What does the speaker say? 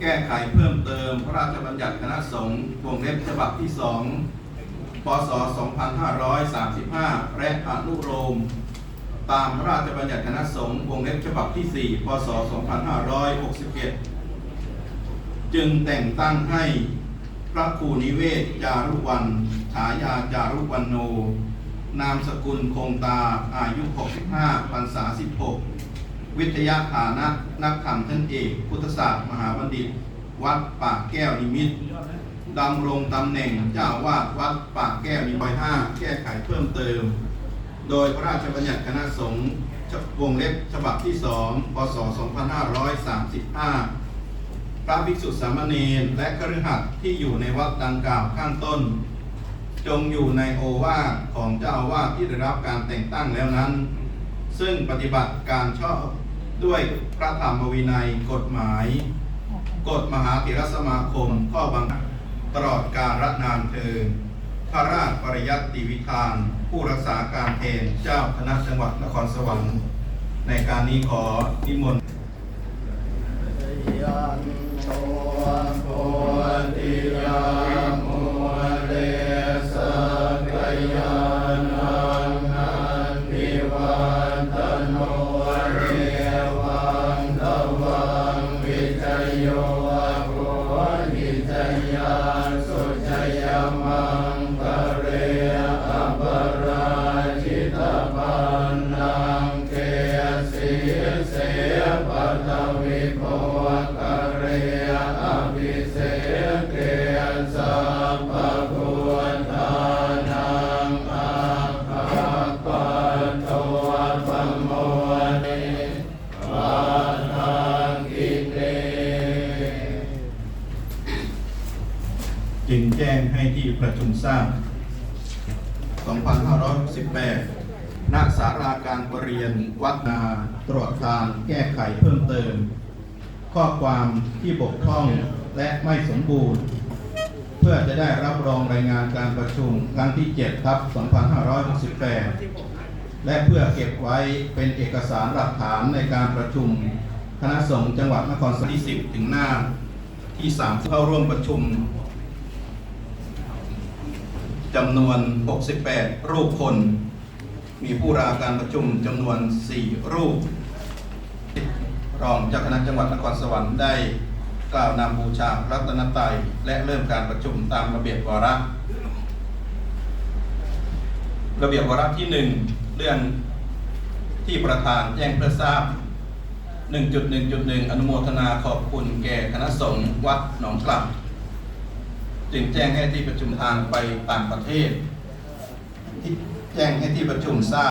แก้ไขเพิ่มเติม พระราชบัญญัติคณะสงฆ์วงเล็บฉบับที่2พศ 2535 และอนุโลมตามพระราชบัญญัติคณะสงฆ์วงเล็บฉบับที่ 4 พศ 2561 จึงแต่งตั้งให้พระครูนิเวศ จารุวัน ฉายาจารุวันโน นามสกุลคงตา อายุ 65 พรรษา 16 วิทยาฐานะนักธรรมท่านเอกพุทธศาสตร์ มหาบัณฑิต วัดปากแก้วนิมิตรดำรงตำแหน่งเจ้าวาดวัดปากแก้วนิมิตรห้าแก้ไขเพิ่มเติม โดยพระราชบัญญัติคณะสงฆ์วงเล็บฉบับที่2พศ 2535 พระภิกษุสามเณรและคฤหัสถ์ที่อยู่ในวัดดังกล่าวข้างต้น จงอยู่ในโอวาทของเจ้าอาวาสที่ได้รับการแต่งตั้งแล้วนั้น ซึ่งปฏิบัติการชอบ ด้วยพระธรรมวินัยกฎหมาย กฎมหาเถรสมาคมข้อบังคับตลอดการรันานเทินพระราชปริยัติวิธาน ผู้รักษาการแทนเจ้าคณะจังหวัดนครสวรรค์ ในการนี้ขอนิมนต์ ย จึงแจ้งให้ที่ประชุมทราบ 2568ณสาราการประเรียนวัดนาตรวจการแก้ไขเพิ่มเติม ข้อความที่บกพร่องและไม่สมบูรณ์ เพื่อจะได้รับรองรายงานการประชุมครั้งที่ 7 ทับ 2568 และเพื่อเก็บไว้เป็นเอกสารหลักฐานในการประชุม คณะสงฆ์จังหวัดนครสวรรค์ที่10 ถึงหน้าที่ 3 เข้าร่วมประชุม จำนวน 68 รูปคน มีผู้ราการประชุมจำนวน 4 รูป รองเจ้าคณะจังหวัดนครสวรรค์ได้กล่าวนำบูชาพระตนตรัยและเริ่มการประชุมตามระเบียบวาระ ระเบียบวาระที่ 1 เรื่องที่ประธานแจ้งเพื่อทราบ 1.1.1 อนุโมทนาขอบคุณแก่คณะสงฆ์วัดหนองกลับ จึงแจ้งให้ที่ประชุมทางไปต่างประเทศที่แจ้งให้ที่ประชุมทราบ